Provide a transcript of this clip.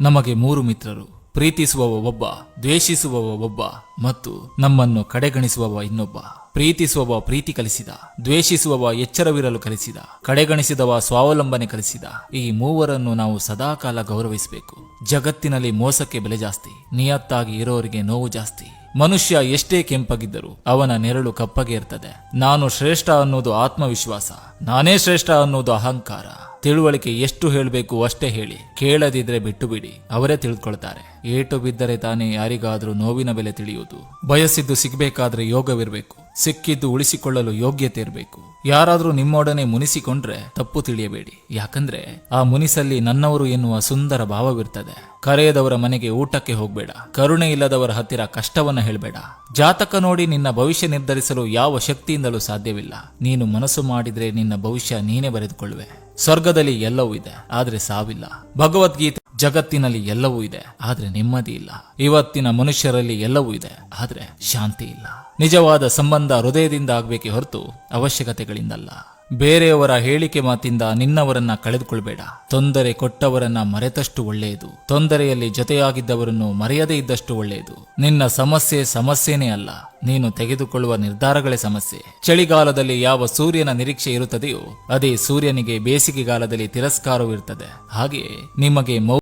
ನಮಗೆ ಮೂರು ಮಿತ್ರರು. ಪ್ರೀತಿಸುವವ ಒಬ್ಬ, ದ್ವೇಷಿಸುವವ ಒಬ್ಬ ಮತ್ತು ನಮ್ಮನ್ನು ಕಡೆಗಣಿಸುವವ ಇನ್ನೊಬ್ಬ. ಪ್ರೀತಿಸುವವ ಪ್ರೀತಿ ಕಲಿಸಿದ, ದ್ವೇಷಿಸುವವ ಎಚ್ಚರವಿರಲು ಕಲಿಸಿದ, ಕಡೆಗಣಿಸಿದವ ಸ್ವಾವಲಂಬನೆ ಕಲಿಸಿದ. ಈ ಮೂವರನ್ನು ನಾವು ಸದಾಕಾಲ ಗೌರವಿಸಬೇಕು. ಜಗತ್ತಿನಲ್ಲಿ ಮೋಸಕ್ಕೆ ಬೆಲೆ ಜಾಸ್ತಿ, ನಿಯತ್ತಾಗಿ ಇರೋರಿಗೆ ನೋವು ಜಾಸ್ತಿ. ಮನುಷ್ಯ ಎಷ್ಟೇ ಕೆಂಪಗಿದ್ದರೂ ಅವನ ನೆರಳು ಕಪ್ಪಗೆ ಇರ್ತದೆ. ನಾನು ಶ್ರೇಷ್ಠ ಅನ್ನೋದು ಆತ್ಮವಿಶ್ವಾಸ, ನಾನೇ ಶ್ರೇಷ್ಠ ಅನ್ನೋದು ಅಹಂಕಾರ. ತಿಳುವಳಿಕೆ ಎಷ್ಟು ಹೇಳಬೇಕು ಅಷ್ಟೇ ಹೇಳಿ. ಕೇಳದಿದ್ರೆ ಬಿಟ್ಟು ಬಿಡಿ ಅವರೇ ತಿಳ್ಕೊಳ್ತಾರೆ. ಏಟು ಬಿದ್ದರೆ ತಾನೇ ಯಾರಿಗಾದರೂ ನೋವಿನ ಬೆಲೆ ತಿಳಿಯುವುದು. ಬಯಸಿದ್ದು ಸಿಗ್ಬೇಕಾದ್ರೆ ಯೋಗವಿರಬೇಕು. ಸಿಕ್ಕಿದ್ದು ಉಳಿಸಿಕೊಳ್ಳಲು ಯೋಗ್ಯತೆ ಇರಬೇಕು. ಯಾರಾದರೂ ನಿಮ್ಮೊಡನೆ ಮುನಿಸಿಕೊಂಡ್ರೆ ತಪ್ಪು ತಿಳಿಯಬೇಡಿ. ಯಾಕಂದ್ರೆ ಆ ಮುನಿಸಲ್ಲಿ ನನ್ನವರು ಎನ್ನುವ ಸುಂದರ ಭಾವವಿರ್ತದೆ. ಕರೆಯದವರ ಮನೆಗೆ ಊಟಕ್ಕೆ ಹೋಗ್ಬೇಡ. ಕರುಣೆ ಇಲ್ಲದವರ ಹತ್ತಿರ ಕಷ್ಟವನ್ನ ಹೇಳಬೇಡ. ಜಾತಕ ನೋಡಿ ನಿನ್ನ ಭವಿಷ್ಯ ನಿರ್ಧರಿಸಲು ಯಾವ ಶಕ್ತಿಯಿಂದಲೂ ಸಾಧ್ಯವಿಲ್ಲ. ನೀನು ಮನಸ್ಸು ಮಾಡಿದ್ರೆ ನಿನ್ನ ಭವಿಷ್ಯ ನೀನೇ ಬರೆದುಕೊಳ್ಳುವೆ. ಸ್ವರ್ಗದಲ್ಲಿ ಎಲ್ಲವೂ ಇದೆ, ಆದ್ರೆ ಸಾವಿಲ್ಲ. ಭಗವದ್ಗೀತೆ ಜಗತ್ತಿನಲ್ಲಿ ಎಲ್ಲವೂ ಇದೆ, ಆದ್ರೆ ನೆಮ್ಮದಿ ಇಲ್ಲ. ಇವತ್ತಿನ ಮನುಷ್ಯರಲ್ಲಿ ಎಲ್ಲವೂ ಇದೆ, ಆದ್ರೆ ಶಾಂತಿ ಇಲ್ಲ. ನಿಜವಾದ ಸಂಬಂಧ ಹೃದಯದಿಂದ ಆಗ್ಬೇಕೆ ಹೊರತು ಅವಶ್ಯಕತೆಗಳಿಂದಲ್ಲ. ಬೇರೆಯವರ ಹೇಳಿಕೆ ಮಾತಿಂದ ನಿನ್ನವರನ್ನ ಕಳೆದುಕೊಳ್ಬೇಡ. ತೊಂದರೆ ಕೊಟ್ಟವರನ್ನ ಮರೆತಷ್ಟು ಒಳ್ಳೆಯದು. ತೊಂದರೆಯಲ್ಲಿ ಜೊತೆಯಾಗಿದ್ದವರನ್ನು ಮರೆಯದೇ ಇದ್ದಷ್ಟು ಒಳ್ಳೆಯದು. ನಿನ್ನ ಸಮಸ್ಯೆ ಸಮಸ್ಯೆನೇ ಅಲ್ಲ. ನೀನು ತೆಗೆದುಕೊಳ್ಳುವ ನಿರ್ಧಾರಗಳೇ ಸಮಸ್ಯೆ. ಚಳಿಗಾಲದಲ್ಲಿ ಯಾವ ಸೂರ್ಯನ ನಿರೀಕ್ಷೆ ಇರುತ್ತದೆಯೋ, ಅದೇ ಸೂರ್ಯನಿಗೆ ಬೇಸಿಗೆಗಾಲದಲ್ಲಿ ತಿರಸ್ಕಾರವಿರುತ್ತದೆ ಹಾಗೆಯೇ ನಿಮಗೆ